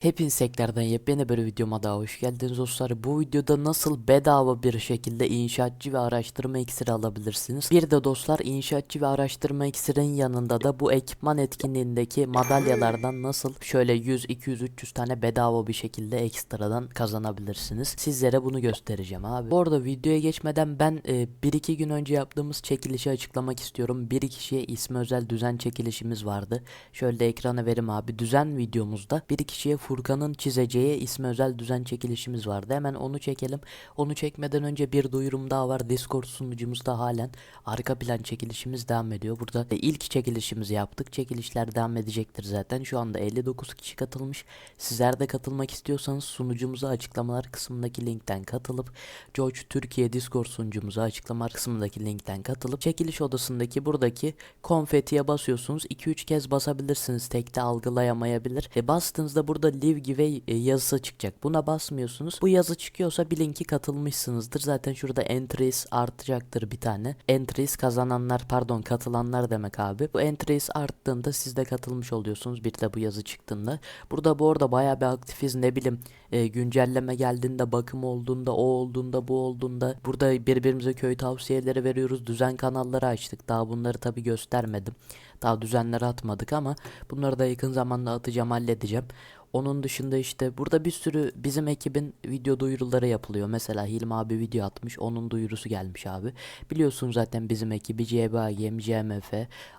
Hepiniz tekrardan yepyeni bir videoma daha hoş geldiniz dostlar. Bu videoda nasıl bedava bir şekilde inşaatçı ve araştırma iksiri alabilirsiniz. Bir de dostlar inşaatçı ve araştırma iksirinin yanında da bu ekipman etkinliğindeki madalyalardan nasıl şöyle 100, 200, 300 tane bedava bir şekilde ekstradan kazanabilirsiniz. Sizlere bunu göstereceğim abi. Bu arada videoya geçmeden ben 1-2 gün önce yaptığımız çekilişi açıklamak istiyorum. Bir kişiye ismi özel düzen çekilişimiz vardı. Şöyle ekrana verim abi. Düzen videomuzda bir kişiye Furkan'ın çizeceği ismi özel düzen çekilişimiz vardı. Hemen onu çekelim. Onu çekmeden önce bir duyurum daha var. Discord sunucumuzda halen arka plan çekilişimiz devam ediyor. Burada e, ilk çekilişimizi yaptık. Çekilişler devam edecektir zaten. Şu anda 59 kişi katılmış. Sizler de katılmak istiyorsanız sunucumuza açıklamalar kısmındaki linkten katılıp George Türkiye Discord sunucumuza açıklamalar kısmındaki linkten katılıp çekiliş odasındaki buradaki konfetiye basıyorsunuz. 2-3 kez basabilirsiniz. Tekte algılayamayabilir. E bastığınızda burada live giveaway e, yazısı çıkacak. Buna basmıyorsunuz. Bu yazı çıkıyorsa bilin ki katılmışsınızdır. Zaten şurada entries artacaktır bir tane. Entries kazananlar pardon katılanlar demek abi. Bu entries arttığında siz de katılmış oluyorsunuz. Bir de bu yazı çıktığında. Burada bu arada bayağı bir aktifiz ne bileyim e, güncelleme geldiğinde bakım olduğunda o olduğunda bu olduğunda burada birbirimize köy tavsiyeleri veriyoruz. Düzen kanalları açtık. Daha bunları tabi göstermedim. Daha düzenleri atmadık ama bunları da yakın zamanda atacağım halledeceğim. Onun dışında işte burada bir sürü bizim ekibin video duyuruları yapılıyor. Mesela Hilmi abi video atmış. Onun duyurusu gelmiş abi. Biliyorsun zaten bizim ekibi CBAGM, CMF,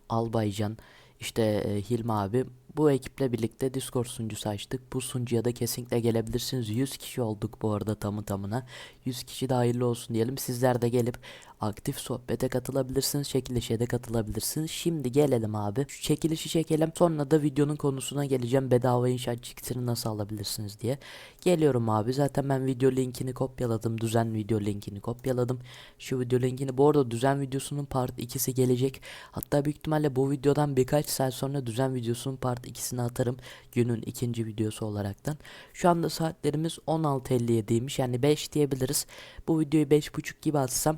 Albaycan, işte e, Hilmi abi. Bu ekiple birlikte Discord sunucusu açtık. Bu sunucuya da kesinlikle gelebilirsiniz. 100 kişi olduk bu arada tamı tamına. 100 kişi de hayırlı olsun diyelim. Sizler de gelip aktif sohbete katılabilirsiniz. Çekilişe de katılabilirsiniz. Şimdi gelelim abi. Şu çekilişi çekelim. Sonra da videonun konusuna geleceğim. Bedava inşaat çıktısını nasıl alabilirsiniz diye. Geliyorum abi. Zaten ben video linkini kopyaladım. Düzen video linkini kopyaladım. Şu video linkini. Bu arada düzen videosunun part 2'si gelecek. Hatta büyük ihtimalle bu videodan birkaç saat sonra düzen videosunun part ikisini atarım. Günün ikinci videosu olaraktan. Şu anda saatlerimiz 16.57'ymiş. Yani 5 diyebiliriz. Bu videoyu 5.30 gibi atsam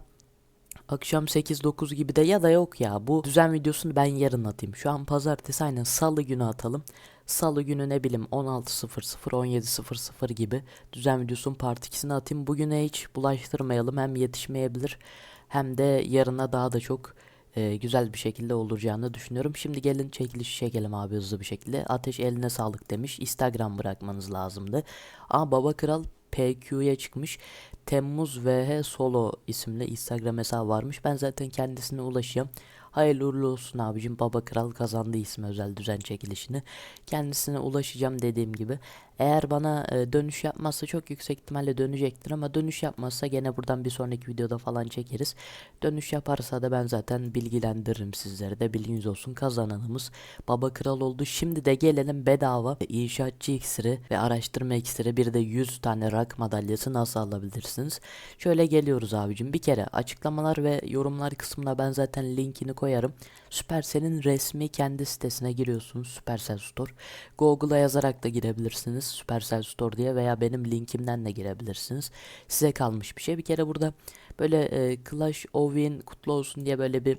Akşam 8-9 gibi de ya da yok ya bu düzen videosunu ben yarın atayım. Şu an pazartesi aynen salı günü atalım. Salı günü ne bileyim 16.00 17.00 gibi düzen videosunun part 2'sini atayım. Bugüne hiç bulaştırmayalım hem yetişmeyebilir hem de yarına daha da çok e, güzel bir şekilde olacağını düşünüyorum. Şimdi gelin çekiliş çekelim abi hızlı bir şekilde. Ateş eline sağlık demiş. Instagram bırakmanız lazımdı. Aa Baba Kral PQ'ya çıkmış. Temmuz VH Solo isimli Instagram hesabı varmış. Ben zaten kendisine ulaşacağım. Hayırlı uğurlu olsun abicim. Baba Kral kazandı ismi özel düzen çekilişini. Kendisine ulaşacağım dediğim gibi. Eğer bana e, dönüş yapmazsa çok yüksek ihtimalle dönecektir ama dönüş yapmazsa gene buradan bir sonraki videoda falan çekeriz. Dönüş yaparsa da ben zaten bilgilendiririm sizlere de bilginiz olsun kazananımız Baba Kral oldu. Şimdi de gelelim bedava inşaatçı iksiri ve araştırma iksiri bir de 100 tane rak madalyası nasıl alabilirsiniz? Şöyle geliyoruz abicim bir kere açıklamalar ve yorumlar kısmına ben zaten linkini koyarım. Supercell'in resmi kendi sitesine giriyorsunuz Supercell Store. Google'a yazarak da girebilirsiniz Supercell Store diye veya benim linkimden de girebilirsiniz. Size kalmış bir şey. Bir kere burada böyle e, Clash of Win kutlu olsun diye böyle bir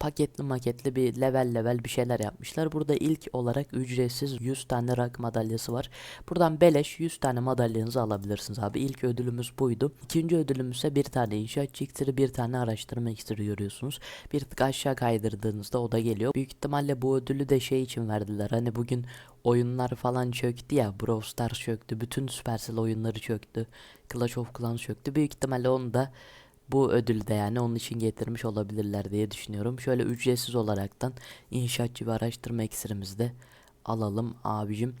paketli maketli bir level level bir şeyler yapmışlar. Burada ilk olarak ücretsiz 100 tane rak madalyası var. Buradan beleş 100 tane madalyanızı alabilirsiniz abi. İlk ödülümüz buydu. İkinci ödülümüz ise bir tane inşaat iksiri, bir tane araştırma iksiri görüyorsunuz. Bir tık aşağı kaydırdığınızda o da geliyor. Büyük ihtimalle bu ödülü de şey için verdiler. Hani bugün oyunlar falan çöktü ya. Brawl Stars çöktü. Bütün Supercell oyunları çöktü. Clash of Clans çöktü. Büyük ihtimalle onu da bu ödülü de yani onun için getirmiş olabilirler diye düşünüyorum. Şöyle ücretsiz olaraktan inşaatçı ve araştırma iksirimizi de alalım abicim.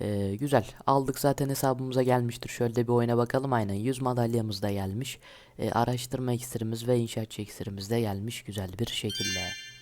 Ee, güzel aldık zaten hesabımıza gelmiştir. Şöyle bir oyuna bakalım aynen 100 madalyamız da gelmiş. Ee, araştırma iksirimiz ve inşaatçı iksirimiz de gelmiş güzel bir şekilde.